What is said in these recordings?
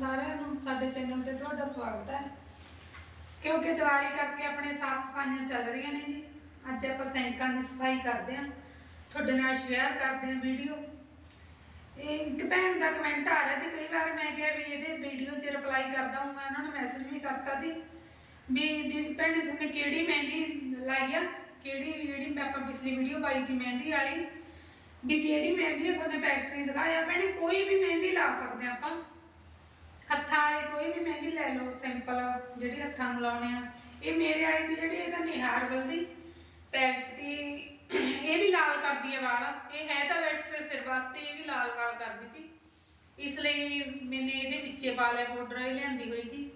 ਸਾਰਿਆਂ ਨੂੰ ਸਾਡੇ ਚੈਨਲ ਤੇ ਤੁਹਾਡਾ ਸਵਾਗਤ ਹੈ। ਕਿਉਂਕਿ ਦੀਵਾਲੀ ਕਰਕੇ ਆਪਣੇ ਸਾਫ਼ ਸਫਾਈਆਂ ਚੱਲ ਰਹੀਆਂ ਨੇ ਜੀ। ਅੱਜ ਆਪਾਂ ਸੈਂਕਾਂ ਦੀ ਸਫ਼ਾਈ ਕਰਦੇ ਹਾਂ। ਤੁਹਾਡੇ ਨਾਲ ਸ਼ੇਅਰ ਕਰਦੇ ਹਾਂ ਵੀਡੀਓ ਇਹ ਇੱਕ ਭੈਣ ਦਾ ਕਮੈਂਟ ਆ ਰਿਹਾ ਤੇ ਕਈ ਵਾਰ ਮੈਂ ਕਿਹਾ ਵੀ ਇਹਦੇ ਵੀਡੀਓ 'ਚ ਰਿਪਲਾਈ ਕਰਦਾ ਹਾਂ, ਮੈਂ ਉਹਨਾਂ ਨੂੰ ਮੈਸੇਜ ਵੀ ਕਰਤਾ ਸੀ ਵੀ ਦੀਦੀ ਭੈਣੇ ਤੁਹਾਨੂੰ ਕਿਹੜੀ ਮਹਿੰਦੀ ਲਾਈ ਆ? ਕਿਹੜੀ, ਜਿਹੜੀ ਮੈਂ ਆਪਾਂ ਪਿਛਲੀ ਵੀਡੀਓ ਪਾਈ ਸੀ ਮਹਿੰਦੀ ਵਾਲੀ? ਵੀ ਕਿਹੜੀ ਮਹਿੰਦੀ ਹੈ ਤੁਹਾਨੇ ਫੈਕਟਰੀ ਦਿਖਾਇਆ। ਭੈਣੇ, ਕੋਈ ਵੀ ਮਹਿੰਦੀ ਲਾ ਸਕਦੇ ਹਾਂ ਆਪਾਂ। ਹੱਥਾਂ ਵਾਲੀ ਕੋਈ ਵੀ ਮਹਿੰਦੀ ਲੈ ਲਓ ਸਿੰਪਲ ਜਿਹੜੀ ਹੱਥਾਂ ਨੂੰ ਲਾਉਣੇ ਆ। ਇਹ ਮੇਰੇ ਵਾਲੀ ਦੀ ਜਿਹੜੀ ਇਹ ਤਾਂ ਨਿਹਾਰਬਲ ਦੀ ਪੈਕਟ ਦੀ, ਇਹ ਵੀ ਲਾਲ ਕਰਦੀ ਹੈ ਵਾਲ। ਇਹ ਹੈ ਤਾਂ ਵੈਟਸ ਸਿਰ ਵਾਸਤੇ ਇਹ ਵੀ ਲਾਲ ਵਾਲ ਕਰ ਦਿੱਤੀ। ਇਸ ਲਈ ਮੈਨੇ ਇਹਦੇ ਵਿੱਚੇ ਪਾ ਲਿਆ ਪਾਊਡਰ ਇਹ ਲਿਆਂਦੀ ਹੋਈ ਸੀ।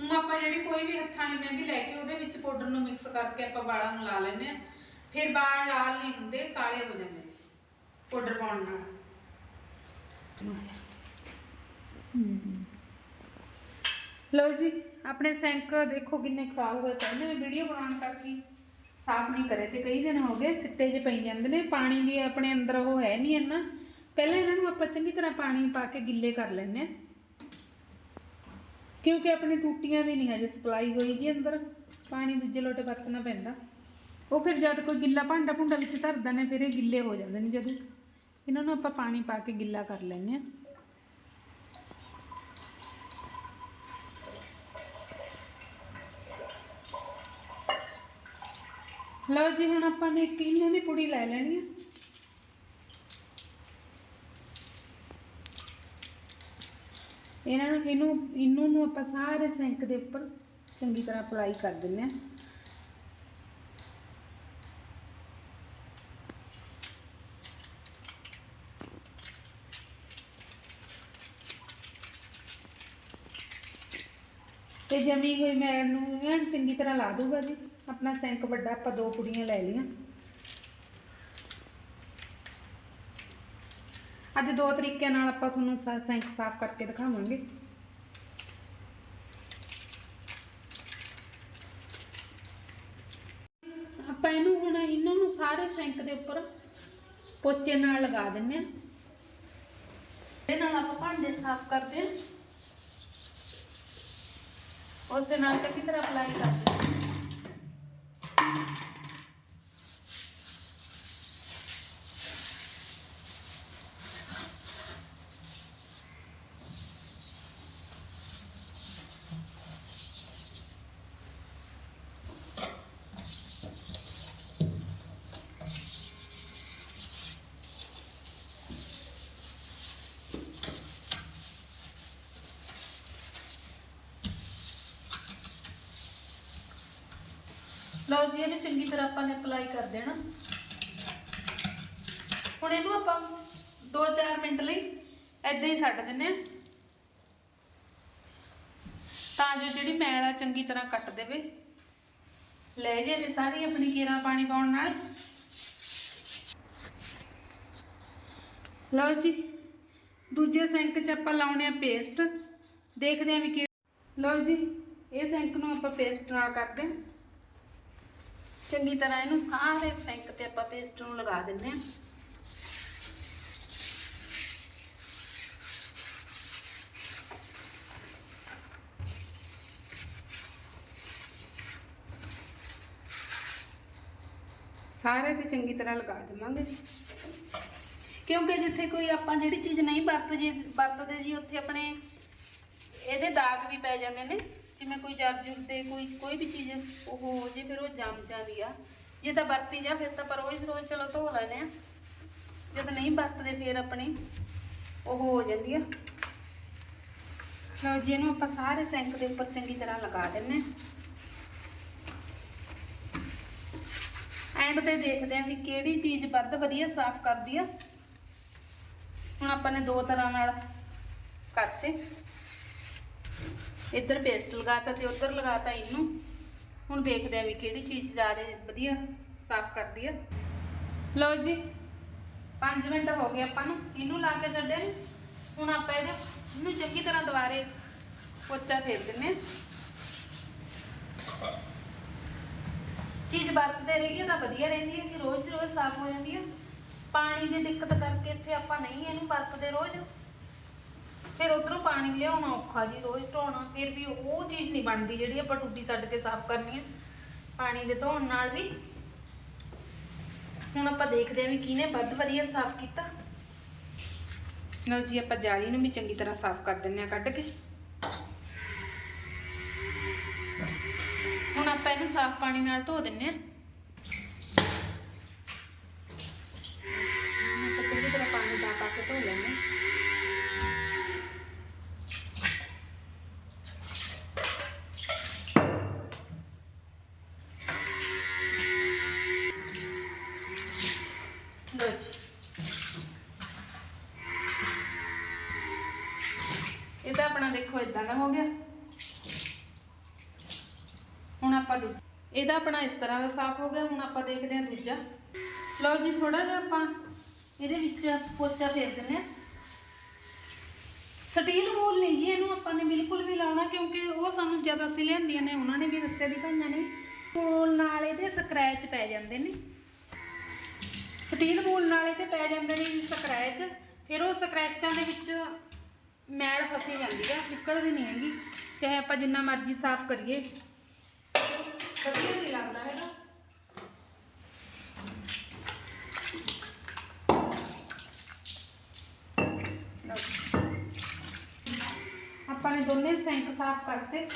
ਹੁਣ ਆਪਾਂ ਜਿਹੜੀ ਕੋਈ ਵੀ ਹੱਥਾਂ ਵਾਲੀ ਮਹਿੰਦੀ ਲੈ ਕੇ ਉਹਦੇ ਵਿੱਚ ਪਾਊਡਰ ਨੂੰ ਮਿਕਸ ਕਰਕੇ ਆਪਾਂ ਵਾਲਾਂ ਨੂੰ ਲਾ ਲੈਂਦੇ ਆ। ਫਿਰ ਵਾਲ ਲਾਲ ਨਹੀਂ ਹੁੰਦੇ, ਕਾਲੇ ਹੋ ਜਾਂਦੇ ਨੇ ਪਾਊਡਰ ਪਾਉਣ ਨਾਲ। ਲਓ ਜੀ, ਆਪਣੇ ਸਿੰਕ ਦੇਖੋ ਕਿੰਨੇ ਖਰਾਬ ਹੋਏ ਪਏ ਨੇ ਵੀਡੀਓ ਬਣਾਉਣ ਕਰਕੇ ਸਾਫ਼ ਨਹੀਂ ਕਰੇ ਤੇ ਕਈ ਦਿਨ ਹੋ ਗਏ ਸਿੱਟੇ 'ਚ ਪਈ ਜਾਂਦੇ ਨੇ, ਪਾਣੀ ਦੀ ਆਪਣੇ ਅੰਦਰ ਉਹ ਹੈ ਨਹੀਂ ਇੰਨਾ। ਪਹਿਲਾਂ ਇਹਨਾਂ ਨੂੰ ਆਪਾਂ ਚੰਗੀ ਤਰ੍ਹਾਂ ਪਾਣੀ ਪਾ ਕੇ ਗਿੱਲੇ ਕਰ ਲੈਂਦੇ ਆ ਕਿਉਂਕਿ ਆਪਣੀ ਟੂਟੀਆਂ ਦੀ ਨਹੀਂ ਹਜੇ ਸਪਲਾਈ ਹੋਈ ਜੀ ਅੰਦਰ, ਪਾਣੀ ਦੂਜੇ ਲੋਟੇ ਵਰਤਣਾ ਪੈਂਦਾ। ਉਹ ਫਿਰ ਜਦ ਕੋਈ ਗਿੱਲਾ ਭਾਂਡਾ ਭੁੰਡਾ ਵਿੱਚ ਧਰਦਾ ਨੇ, ਫਿਰ ਇਹ ਗਿੱਲੇ ਹੋ ਜਾਂਦੇ ਨੇ ਜਦੋਂ। ਇਹਨਾਂ ਨੂੰ ਆਪਾਂ ਪਾਣੀ ਪਾ ਕੇ ਗਿੱਲਾ ਕਰ ਲੈਂਦੇ ਆ ਲਓ ਜੀ, ਹੁਣ ਆਪਾਂ ਨੇ ਇੱਕ ਇਹਨਾਂ ਦੀ ਪੁੜੀ ਲੈ ਲੈਣੀ ਹੈ ਇਹਨਾਂ ਨੂੰ, ਇਹਨੂੰ ਇਹਨੂੰ ਨੂੰ ਆਪਾਂ ਸਾਰੇ ਸੈਂਕ ਦੇ ਉੱਪਰ ਚੰਗੀ ਤਰ੍ਹਾਂ ਅਪਲਾਈ ਕਰ ਦਿੰਨੇ ਆ ਤੇ ਜਮੀ ਹੋਈ ਮੈਲ ਨੂੰ ਐਨ ਚੰਗੀ ਤਰ੍ਹਾਂ ਲਾ ਦੂਗਾ ਜੀ। ਆਪਣਾ ਸਿੰਕ ਵੱਡਾ ਆਪਾਂ ਦੋ ਪੁੜੀਆਂ ਲੈ ਲਈਆਂ ਅੱਜ ਦੋ ਤਰੀਕਿਆਂ ਨਾਲ ਆਪਾਂ ਤੁਹਾਨੂੰ ਸਾ- ਸਿੰਕ ਸਾਫ਼ ਕਰਕੇ ਦਿਖਾਵਾਂਗੇ ਆਪਾਂ ਇਹਨੂੰ ਹੁਣ ਇਹਨਾਂ ਨੂੰ ਸਾਰੇ ਸਿੰਕ ਦੇ ਉੱਪਰ ਪੋਚੇ ਨਾਲ ਲਗਾ ਦਿੰਨੇ ਆ ਇਹਦੇ ਨਾਲ ਆਪਾਂ ਭਾਂਡੇ ਸਾਫ਼ ਕਰਦੇ ਆ ਉਸ ਦੇ ਨਾਲ ਚੰਗੀ ਤਰ੍ਹਾਂ ਅਪਲਾਈ ਕਰਦੇ ਆ ਲਓ ਜੀ, ਇਹਨੂੰ ਚੰਗੀ ਤਰ੍ਹਾਂ ਆਪਾਂ ਨੇ ਅਪਲਾਈ ਕਰ ਦੇਣਾ। ਹੁਣ ਇਹਨੂੰ ਆਪਾਂ 2-4 ਮਿੰਟ ਲਈ ਐਦਾਂ ਹੀ ਛੱਡ ਦਿੰਨੇ ਆ ਤਾਂ ਜੋ ਜਿਹੜੀ ਮੈਲ ਆ ਚੰਗੀ ਤਰ੍ਹਾਂ ਕੱਟ ਦੇਵੇ। ਲੈ ਜਾਵੇ ਸਾਰੀ ਆਪਣੀ ਕੀਰਾ ਪਾਣੀ ਪਾਉਣ ਨਾਲ। ਲਓ ਜੀ, ਦੂਜੇ ਸਿੰਕ 'ਚ ਆਪਾਂ ਲਾਉਣੇ ਆ ਪੇਸਟ ਦੇਖਦੇ ਆ ਵੀ ਕਿ ਲਓ ਜੀ, ਇਹ ਸਿੰਕ ਨੂੰ ਆਪਾਂ ਪੇਸਟ ਨਾਲ ਕਰਦੇ ਹਾਂ। ਚੰਗੀ ਤਰ੍ਹਾਂ ਇਹਨੂੰ ਸਾਰੇ ਸਿੰਕ ਤੇ ਆਪਾਂ ਪੇਸਟ ਨੂੰ ਲਗਾ ਦਿੰਨੇ ਆ ਸਾਰੇ ਤੇ ਚੰਗੀ ਤਰ੍ਹਾਂ ਲਗਾ ਦੇਵਾਂਗੇ ਜੀ। ਕਿਉਂਕਿ ਜਿੱਥੇ ਕੋਈ ਆਪਾਂ ਜਿਹੜੀ ਚੀਜ਼ ਨਹੀਂ ਵਰਤ ਜੀ ਵਰਤਦੇ ਜੀ, ਉੱਥੇ ਆਪਣੇ ਇਹਦੇ ਦਾਗ ਵੀ ਪੈ ਜਾਂਦੇ ਨੇ। ਜਿਵੇਂ ਕੋਈ ਜਰਜੁਰ ਤੇ ਕੋਈ ਕੋਈ ਵੀ ਚੀਜ਼ ਉਹ ਹੋ ਜੇ ਫਿਰ ਉਹ ਜੰਮ ਜਾਂਦੀ ਆ। ਜੇ ਤਾਂ ਵਰਤੀ ਜਾ ਫਿਰ ਤਾਂ ਪਰ ਰੋਜ਼ ਰੋਜ਼ ਚਲੋ ਧੋ ਲੈਨੇ ਆ। ਜਦ ਨਹੀਂ ਵਰਤਦੇ ਫਿਰ ਆਪਣੀ ਉਹ ਹੋ ਜਾਂਦੀ ਆ। ਲਓ ਜੀ, ਇਹਨੂੰ ਆਪਾਂ ਸਾਰੇ ਸਿੰਕ ਦੇ ਉੱਪਰ ਚੰਗੀ ਤਰ੍ਹਾਂ ਲਗਾ ਦਿੰਨੇ ਐਂਡ ਤੇ ਦੇਖਦੇ ਆ ਵੀ ਕਿਹੜੀ ਚੀਜ਼ ਵੱਧ ਵਧੀਆ ਸਾਫ਼ ਕਰਦੀ ਆ। ਹੁਣ ਆਪਾਂ ਨੇ ਦੋ ਤਰ੍ਹਾਂ ਨਾਲ ਕਰਤੇ। ਇੱਧਰ ਪੇਸਟ ਲਗਾਤਾ ਤੇ ਉੱਧਰ ਲਗਾਤਾ ਇਹਨੂੰ। ਹੁਣ ਦੇਖਦੇ ਆ ਵੀ ਕਿਹੜੀ ਚੀਜ਼ ਜ਼ਿਆਦਾ ਵਧੀਆ, ਸਾਫ਼ ਕਰਦੀ ਆ। ਲਓ ਜੀ 5 ਮਿੰਟ ਹੋ ਗਏ ਆਪਾਂ ਨੂੰ। ਇਹਨੂੰ ਲਾ ਕੇ ਛੱਡੇ ਹੁਣ ਆਪਾਂ ਇਹਦੇ ਇਹਨੂੰ ਚੰਗੀ ਤਰ੍ਹਾਂ ਦੁਬਾਰੇ ਪੋਚਾ ਫੇਰ ਦਿੰਨੇ ਆ। ਚੀਜ਼ ਵਰਤਦੇ ਰਹੀਏ ਤਾਂ ਵਧੀਆ ਰਹਿੰਦੀ ਹੈ, ਕਿ ਰੋਜ਼ ਦੀ ਰੋਜ਼ ਸਾਫ਼ ਹੋ ਜਾਂਦੀ ਹੈ ਪਾਣੀ ਦੀ ਦਿੱਕਤ ਕਰਕੇ ਇੱਥੇ ਆਪਾਂ ਨਹੀਂ ਇਹਨੂੰ ਵਰਤਦੇ ਰੋਜ਼। ਫਿਰ ਉਧਰੋਂ ਪਾਣੀ ਲਿਆਉਣਾ ਔਖਾ ਜੀ, ਰੋਜ਼ ਧੋਣਾ ਫਿਰ ਵੀ ਉਹ ਚੀਜ਼ ਨਹੀਂ ਬਣਦੀ ਜਿਹੜੀ ਆਪਾਂ ਟੂਟੀ ਛੱਡ ਕੇ ਸਾਫ਼ ਕਰਨੀ ਹੈ ਪਾਣੀ ਦੇ ਧੋਣ ਨਾਲ ਵੀ। ਹੁਣ ਆਪਾਂ ਦੇਖਦੇ ਹਾਂ ਵੀ ਕਿਹਨੇ ਵੱਧ ਵਧੀਆ ਸਾਫ਼ ਕੀਤਾ। ਨਾਲ ਜੀ, ਆਪਾਂ ਜਾਲੀ ਨੂੰ ਵੀ ਚੰਗੀ ਤਰ੍ਹਾਂ ਸਾਫ਼ ਕਰ ਦਿੰਨੇ ਆ ਕੱਢ ਕੇ। ਹੁਣ ਆਪਾਂ ਇਹਨੂੰ ਸਾਫ਼ ਪਾਣੀ ਨਾਲ ਧੋ ਦਿੰਨੇ ਆ। ਇਹ ਤਾਂ ਆਪਣਾ ਦੇਖੋ ਇਦਾਂ ਦਾ ਹੋ ਗਿਆ। ਹੁਣ ਆਪਾਂ ਇਹਦਾ ਆਪਣਾ ਇਸ ਤਰ੍ਹਾਂ ਦਾ ਸਾਫ਼ ਹੋ ਗਿਆ, ਹੁਣ ਆਪਾਂ ਦੇਖਦੇ ਹਾਂ ਦੂਜਾ। ਲਓ ਜੀ ਥੋੜਾ ਜਿਹਾ ਆਪਾਂ ਇਹਦੇ ਵਿੱਚ ਪੋਚਾ ਫੇਰ ਦਿੰਦੇ ਹਾਂ। ਸਟੀਲ ਬੋਲ ਨਹੀਂ ਜੀ, ਇਹਨੂੰ ਆਪਾਂ ਨੇ ਬਿਲਕੁਲ ਵੀ ਲਾਉਣਾ, ਕਿਉਂਕਿ ਉਹ ਸਾਨੂੰ ਜ਼ਿਆਦਾ ਸੀ ਲਿਆਂਦੀਆਂ ਨੇ, ਉਹਨਾਂ ਨੇ ਵੀ ਦੱਸਿਆ ਦੀ ਭਾਈਆਂ ਨੇ ਬੋਲ ਨਾਲ ਇਹਦੇ ਸਕ੍ਰੈਚ ਪੈ ਜਾਂਦੇ ਨੇ। ਸਟੀਲ ਬੋਲ ਨਾਲ ਇਹਦੇ ਪੈ ਜਾਂਦੇ ਨੇ ਜੀ ਸਕ੍ਰੈਚ ਫਿਰ ਉਹ ਸਕ੍ਰੈਚਾਂ ਦੇ ਵਿੱਚ ਮੈਲ ਫਸੀ ਜਾਂਦੀ ਆ, ਨਿਕਲਦੀ ਨਹੀਂ ਹੈਗੀ। ਚਾਹੇ ਆਪਾਂ ਜਿੰਨਾ ਮਰਜ਼ੀ ਸਾਫ਼ ਕਰੀਏ। ਵਧੀਆ ਨਹੀਂ ਲੱਗਦਾ ਹੈਗਾ। ਆਪਾਂ ਨੇ ਦੋਨੇ ਸਿੰਕ ਸਾਫ਼ ਕਰਤੇ।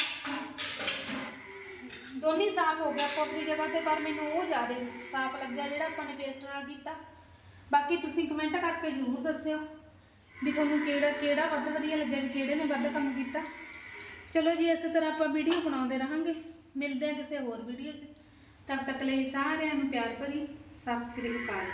ਦੋਨੇ ਸਾਫ਼ ਹੋ ਗਿਆ ਆਪਾਂ ਆਪਣੀ ਜਗ੍ਹਾ ਤੇ, ਪਰ ਮੈਨੂੰ ਉਹ ਜ਼ਿਆਦਾ ਸਾਫ਼ ਲੱਗਿਆ ਜਿਹੜਾ ਆਪਾਂ ਨੇ ਪੇਸਟ ਨਾਲ ਕੀਤਾ। ਬਾਕੀ ਤੁਸੀਂ ਕਮੈਂਟ ਕਰਕੇ ਜ਼ਰੂਰ ਦੱਸਿਓ। ਵੀ ਤੁਹਾਨੂੰ ਕਿਹੜਾ ਕਿਹੜਾ ਵੱਧ ਵਧੀਆ ਲੱਗਿਆ, ਵੀ ਕਿਹੜੇ ਨੇ ਵੱਧ ਕੰਮ ਕੀਤਾ। ਚਲੋ ਜੀ, ਇਸੇ ਤਰ੍ਹਾਂ ਆਪਾਂ ਵੀਡੀਓ ਬਣਾਉਂਦੇ ਰਹਾਂਗੇ। ਮਿਲਦੇ ਹਾਂ ਕਿਸੇ ਹੋਰ ਵੀਡੀਓ 'ਚ। ਤਦ ਤੱਕ ਲਈ ਸਾਰਿਆਂ ਨੂੰ ਪਿਆਰ ਭਰੀ, ਸਤਿ ਸ੍ਰੀ ਅਕਾਲ